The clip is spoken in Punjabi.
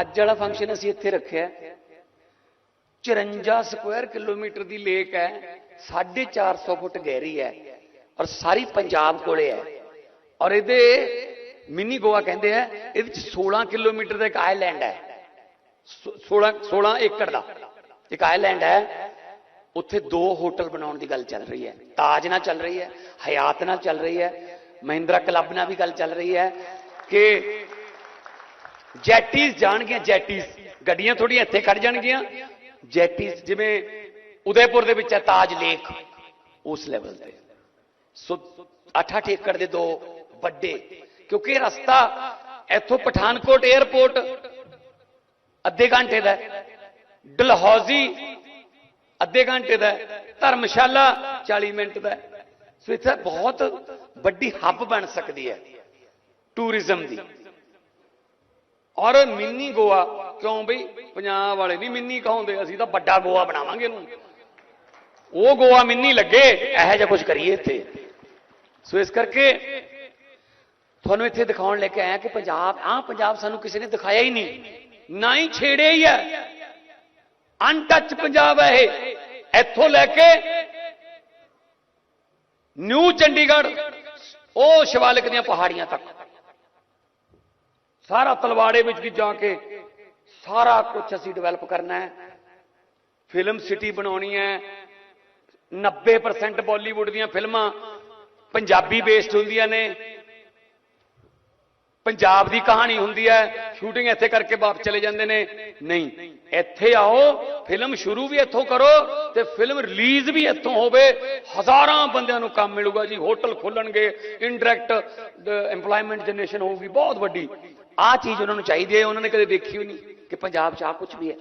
ਅੱਜ ਵਾਲਾ ਫੰਕਸ਼ਨ ਅਸੀਂ ਇੱਥੇ ਰੱਖਿਆ ਹੈ। 54 ਸਕੁਆਇਰ ਕਿਲੋਮੀਟਰ ਦੀ ਲੇਕ ਹੈ। 450 ਫੁੱਟ ਗਹਿਰੀ ਹੈ ਔਰ ਸਾਰੀ ਪੰਜਾਬ ਕੋਲੇ ਹੈ। ਔਰ ਇਹਦੇ ਮਿਨੀ ਗੋਆ ਕਹਿੰਦੇ ਆ, ਇਹਦੇ ਚ 16 ਕਿਲੋਮੀਟਰ ਦਾ ਇੱਕ ਆਈਲੈਂਡ ਹੈ। ਸੋ- 16 16 ਏਕੜ ਦਾ ਇੱਕ ਆਈਲੈਂਡ ਹੈ। ਉੱਥੇ ਦੋ ਹੋਟਲ ਬਣਾਉਣ ਦੀ ਗੱਲ ਚੱਲ ਰਹੀ ਹੈ। ਤਾਜ ਨਾਲ ਚੱਲ ਰਹੀ ਹੈ, ਹਯਾਤ ਨਾਲ ਚੱਲ ਰਹੀ ਹੈ, ਮਹਿੰਦਰਾ ਕਲੱਬ ਨਾਲ ਵੀ ਗੱਲ ਚੱਲ ਰਹੀ ਹੈ ਕਿ ਜੈਟੀਜ਼ ਜਾਣਗੀਆਂ, ਜੈਟੀਜ਼। ਗੱਡੀਆਂ ਥੋੜੀਆਂ ਇੱਥੇ ਖੜ ਜਾਣਗੀਆਂ। ਜੈਟੀਜ਼ ਜਿਵੇਂ ਉਦੈਪੁਰ ਦੇ ਵਿੱਚ ਹੈ, ਤਾਜ ਲੇਕ। ਉਸ ਲੈਵਲ ਤੇ। ਸੋ 8-8 ਏਕੜ ਦੇ ਦੋ ਵੱਡੇ। ਕਿਉਂਕਿ ਰਸਤਾ ਇੱਥੋਂ ਪਠਾਨਕੋਟ 에ਅਰਪੋਰਟ ਅੱਧੇ ਘੰਟੇ ਦਾ ਡਲਹੌਜ਼ੀ ਅੱਧੇ ਘੰਟੇ ਦਾ ਧਰਮਸ਼ਾਲਾ 40 ਮਿੰਟ ਦਾ ਸੋ ਇੱਥੇ ਬਹੁਤ ਵੱਡੀ ਹੱਬ ਬਣ ਸਕਦੀ ਹੈ। ਟੂਰਿਜ਼ਮ ਦੀ। ਔਰ ਮਿੰਨੀ ਗੋਆ, ਕਿਉਂ ਬਈ? ਪੰਜਾਬ ਵਾਲੇ ਨਹੀਂ ਮਿੰਨੀ ਕਹਾਉਂਦੇ, ਅਸੀਂ ਤਾਂ ਵੱਡਾ ਗੋਆ ਬਣਾਵਾਂਗੇ ਇਹਨੂੰ। ਉਹ ਗੋਆ ਮਿੰਨੀ ਲੱਗੇ, ਇਹੋ ਜਿਹਾ ਕੁਝ ਕਰੀਏ ਇੱਥੇ। ਸੋ ਇਸ ਕਰਕੇ ਤੁਹਾਨੂੰ ਇੱਥੇ ਦਿਖਾਉਣ ਲੈ ਕੇ ਆਇਆ ਕਿ ਪੰਜਾਬ, ਆਹ ਪੰਜਾਬ ਸਾਨੂੰ ਕਿਸੇ ਨੇ ਦਿਖਾਇਆ ਹੀ ਨਹੀਂ। ਨਾ ਹੀ ਛੇੜਿਆ ਹੀ ਹੈ ਅਨਟੱਚ ਪੰਜਾਬ ਹੈ ਇਹ। ਇੱਥੋਂ ਲੈ ਕੇ ਨਿਊ ਚੰਡੀਗੜ੍ਹ, ਉਹ ਸ਼ਿਵਾਲਿਕ ਦੀਆਂ ਪਹਾੜੀਆਂ ਤੱਕ। ਸਾਰਾ ਤਲਵਾੜੇ ਵਿੱਚ ਵੀ ਜਾ ਕੇ ਸਾਰਾ ਕੁਝ ਅਸੀਂ ਡਿਵੈਲਪ ਕਰਨਾ ਹੈ। ਫਿਲਮ ਸਿਟੀ ਬਣਾਉਣੀ ਹੈ। 90% ਬਾਲੀਵੁੱਡ ਦੀਆਂ ਫਿਲਮਾਂ ਪੰਜਾਬੀ ਬੇਸਡ ਹੁੰਦੀਆਂ ਨੇ। ਪੰਜਾਬ ਦੀ ਕਹਾਣੀ ਹੁੰਦੀ ਹੈ। ਸ਼ੂਟਿੰਗ ਇੱਥੇ ਕਰਕੇ ਵਾਪਸ ਚਲੇ ਜਾਂਦੇ ਨੇ। ਨਹੀਂ, ਇੱਥੇ ਆਓ ਫਿਲਮ ਸ਼ੁਰੂ ਵੀ ਇੱਥੋਂ ਕਰੋ ਤੇ ਫਿਲਮ ਰਿਲੀਜ਼ ਵੀ ਇੱਥੋਂ ਹੋਵੇ। ਹਜ਼ਾਰਾਂ ਬੰਦਿਆਂ ਨੂੰ ਕੰਮ ਮਿਲੂਗਾ ਜੀ। ਹੋਟਲ ਖੋਲਣਗੇ। ਇਨਡਾਇਰੈਕਟ EMPLOYMENT ਜਨਰੇਸ਼ਨ ਹੋਊਗੀ। ਬਹੁਤ ਵੱਡੀ। ਆਹ ਚੀਜ਼ ਉਹਨਾਂ ਨੂੰ ਚਾਹੀਦੀ ਹੈ, ਉਹਨਾਂ ਨੇ ਕਦੇ ਦੇਖੀ ਵੀ ਨਹੀਂ ਕਿ ਪੰਜਾਬ 'ਚ ਆ ਕੁਝ ਵੀ ਹੈ।